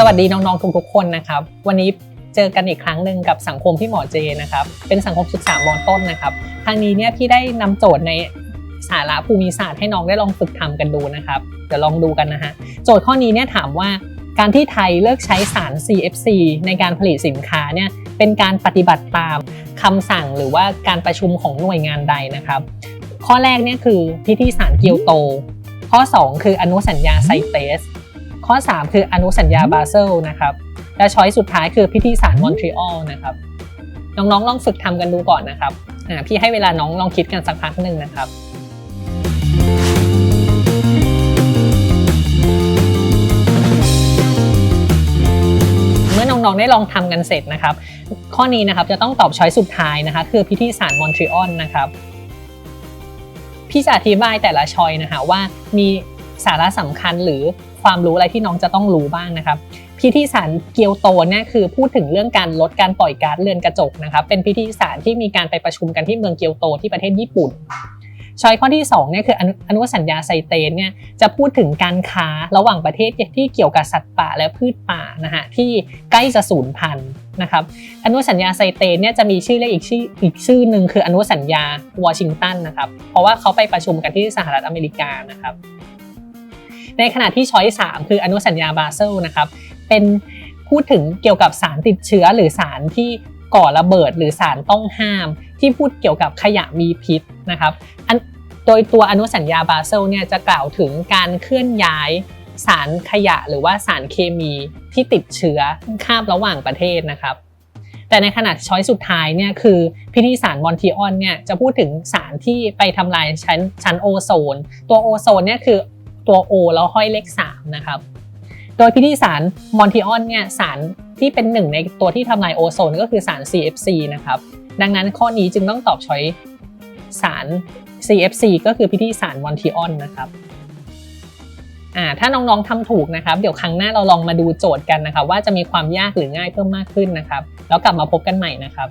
สวัสดีน้องๆทุกๆคนนะครับ วันนี้เจอกันอีกครั้งหนึ่งกับสังคมพี่หมอเจนะครับ เป็นสังคมศึกษามอต้นนะครับครั้งนี้เนี่ยพี่ได้นำโจทย์ในสาระภูมิศาสตร์ให้น้องได้ลองฝึกทำกันดูนะครับเดี๋ยวลองดูกันนะฮะโจทย์ข้อนี้เนี่ยถามว่าการที่ไทยเลิกใช้สาร CFC ในการผลิตสินค้าเนี่ยเป็นการปฏิบัติตามคำสั่งหรือว่าการประชุมของหน่วยงานใดนะครับ ข้อแรกเนี่ยคือพิธีสารเกียวโต ข้อ 2 คืออนุสัญญาไซเตส ข้อ 3 คืออนุสัญญาบาเซลนะครับ และช้อยสุดท้ายคือพิธีสารมอนทรีออลนะครับ น้องๆลองฝึกทำกันดูก่อนนะครับพี่ให้เวลาน้องลองคิดกันสักพักหนึ่งนะครับเมื่อน้องๆได้ลองทำกันเสร็จนะครับ ข้อนี้นะครับจะต้องตอบช้อยสุดท้ายนะคะ คือพิธีสารมอนทรีออลนะครับ พี่จะอธิบายแต่ละช้อยนะคะว่ามี สาระสำคัญหรือความรู้อะไรที่น้องจะต้องรู้บ้างนะครับ พิธีสารเกียวโตเนี่ยคือพูดถึงเรื่องการลดการปล่อยก๊าซเรือนกระจกนะครับ เป็นพิธีสารที่มีการไปประชุมกันที่เมืองเกียวโตที่ประเทศญี่ปุ่นช้อยข้อที่2เนี่ยคืออนอนุสัญญาไซเตนเนี่ยจะพูดถึงการค้าระหว่างประเทศที่เกี่ยวกับสัตว์ป่าและพืชป่านะฮะที่ใกล้จะสูญพันธุ์นะครับอนุสัญญาไซเตนเนี่ยจะมีชื่อเรียกอีกชื่ออีกชื่อหนึ่งคืออนุสัญญาวอชิงตันนะครับเพราะว่าเขาไปประชุมกันที่สหรัฐอเมริกานะครับ ในขณะที่ช้อย3คืออนุสัญญาบาเซลนะครับเป็นพูดถึงเกี่ยวกับสารติดเชื้อหรือสารที่ก่อระเบิดหรือสารต้องห้าม ที่พูดเกี่ยวกับขยะมีพิษนะครับโดยตัวอนุสัญญาบาเซลเนี่ยจะกล่าวถึงการเคลื่อนย้ายสารขยะหรือว่าสารเคมีที่ติดเชื้อข้ามระหว่างประเทศนะครับ แต่ในขณะช้อยสุดท้ายเนี่ยคือพิธีสารมอนทิออนเนี่ยจะพูดถึงสารที่ไปทำลายชั้นชั้นโอโซน ตัวโอโซนเนี่ยคือ ตัว O แล้วห้อยเลข3นะครับ โดยพิธีสารมอนทิออนเนี่ยสารที่เป็นหนึ่งในตัวที่ทำลายโอโซนก็คือสาร CFC นะครับ ดังนั้นข้อนี้จึงต้องตอบช้อยสาร CFC ก็คือพิธีสารมอนทิออนนะครับอ่าถ้าน้องๆทำถูกนะครับ เดี๋ยวครั้งหน้าเราลองมาดูโจทย์กันนะครับ ว่าจะมีความยากหรือง่ายเพิ่มมากขึ้นนะครับ แล้วกลับมาพบกันใหม่นะครับ